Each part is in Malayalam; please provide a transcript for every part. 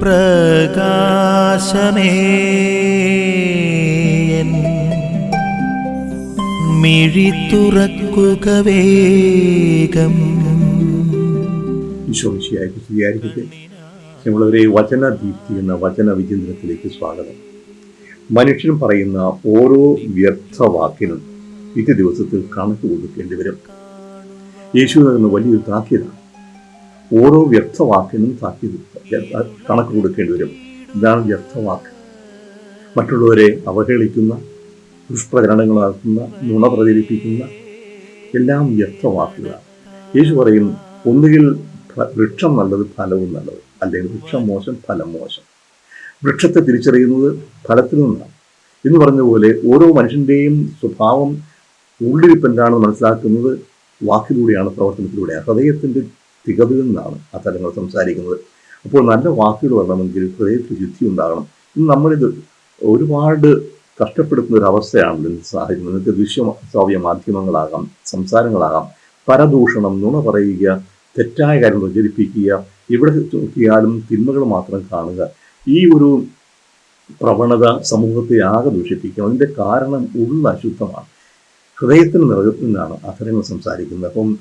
പ്രകാശമേ. മിഴി തുറക്കുക വേഗം. നമ്മളൊരു വചന ദീപ്തി എന്ന വചന വിചിന്തനത്തിലേക്ക് സ്വാഗതം. മനുഷ്യൻ പറയുന്ന ഓരോ വ്യർത്ഥവാക്കിനും പിറ്റേ ദിവസത്തിൽ കണക്ക് കൊടുക്കേണ്ടി വരും. യേശു നൽകുന്ന വലിയൊരു താക്കീതാണ് ഓരോ വ്യർത്ഥവാക്കിനും താക്കീത് കണക്ക് കൊടുക്കേണ്ടി വരും. ഇതാണ് വ്യർത്ഥവാക്ക്. മറ്റുള്ളവരെ അവഹേളിക്കുന്ന ദുഷ്പ്രചരണങ്ങൾ നടത്തുന്ന നുണ പ്രചരിപ്പിക്കുന്ന എല്ലാം വ്യർത്ഥവാക്കുകളാണ്. യേശു പറയും ഒന്നുകിൽ വൃക്ഷം നല്ലത് ഫലവും നല്ലത് അല്ലെങ്കിൽ വൃക്ഷം മോശം ഫലം മോശം. വൃക്ഷത്തെ തിരിച്ചറിയുന്നത് ഫലത്തിൽ നിന്നാണ്. എന്ന് പറഞ്ഞ പോലെ ഓരോ മനുഷ്യന്റെയും സ്വഭാവം ഉള്ളിരിപ്പ് എന്താണെന്ന് മനസ്സിലാക്കുന്നത് വാക്കിലൂടെയാണ് പ്രവർത്തനത്തിലൂടെയാണ്. ഹൃദയത്തിന്റെ തികവിൽ നിന്നാണ് ആ തലങ്ങൾ സംസാരിക്കുന്നത്. അപ്പോൾ നല്ല വാക്കുകൾ വരണമെങ്കിൽ ഹൃദയത്തിൽ ശുദ്ധി ഉണ്ടാകണം. ഇന്ന് നമ്മളിത് ഒരുപാട് കഷ്ടപ്പെടുത്തുന്ന ഒരു അവസ്ഥയാണ് ഇന്നത്തെ സാഹചര്യം. ഇന്നത്തെ ദൃശ്യ ശ്രാവ്യ മാധ്യമങ്ങളാകാം സംസാരങ്ങളാകാം. പരദൂഷണം നുണ പറയുക തെറ്റായ കാര്യം പ്രചരിപ്പിക്കുക ഇവിടെ നോക്കിയാലും തിന്മകൾ മാത്രം കാണുക. ഈ ഒരു പ്രവണത സമൂഹത്തെ ആകെ ദൂഷിപ്പിക്കും അതിന്റെ കാരണം ഉള്ള അശുദ്ധമാണ് ഹൃദയത്തിന് നിറഞ്ഞാണ് അധരങ്ങൾ സംസാരിക്കുന്നത്. അപ്പം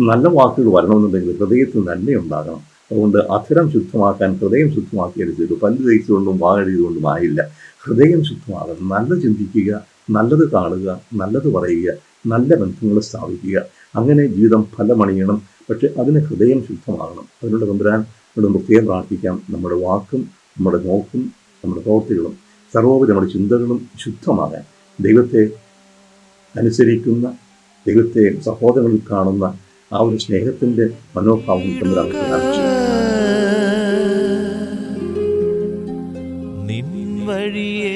നല്ല വാക്കുകൾ വരണമെന്നുണ്ടെങ്കിൽ ഹൃദയത്തിൽ നന്മയുണ്ടാകണം. അതുകൊണ്ട് അധരം ശുദ്ധമാക്കാൻ ഹൃദയം ശുദ്ധമാക്കിയത് ചെയ്തു പല്ല് തേച്ചുകൊണ്ടും വാഴെഴുതുകൊണ്ടും ആയില്ല. ഹൃദയം ശുദ്ധമാകണം. നല്ല ചിന്തിക്കുക നല്ലത് കാണുക നല്ലത് പറയുക നല്ല ബന്ധങ്ങൾ സ്ഥാപിക്കുക. അങ്ങനെ ജീവിതം ഫലമണിയണം. പക്ഷെ അതിന് ഹൃദയം ശുദ്ധമാകണം. അതിനുള്ള തമ്പുരാൻ നമ്മുടെ പ്രത്യേകം പ്രാർത്ഥിക്കാം. നമ്മുടെ വാക്കും നമ്മുടെ നോക്കും നമ്മുടെ പ്രവൃത്തികളും സർവോപരി നമ്മുടെ ചിന്തകളും ശുദ്ധമാകാൻ. ദൈവത്തെ അനുസരിക്കുന്ന ദൈവത്തെ സഹോദരങ്ങളിൽ കാണുന്ന ആ ഒരു സ്നേഹത്തിന്റെ മനോഭാവം തമ്മിലാണ് നിൻ വഴിയേ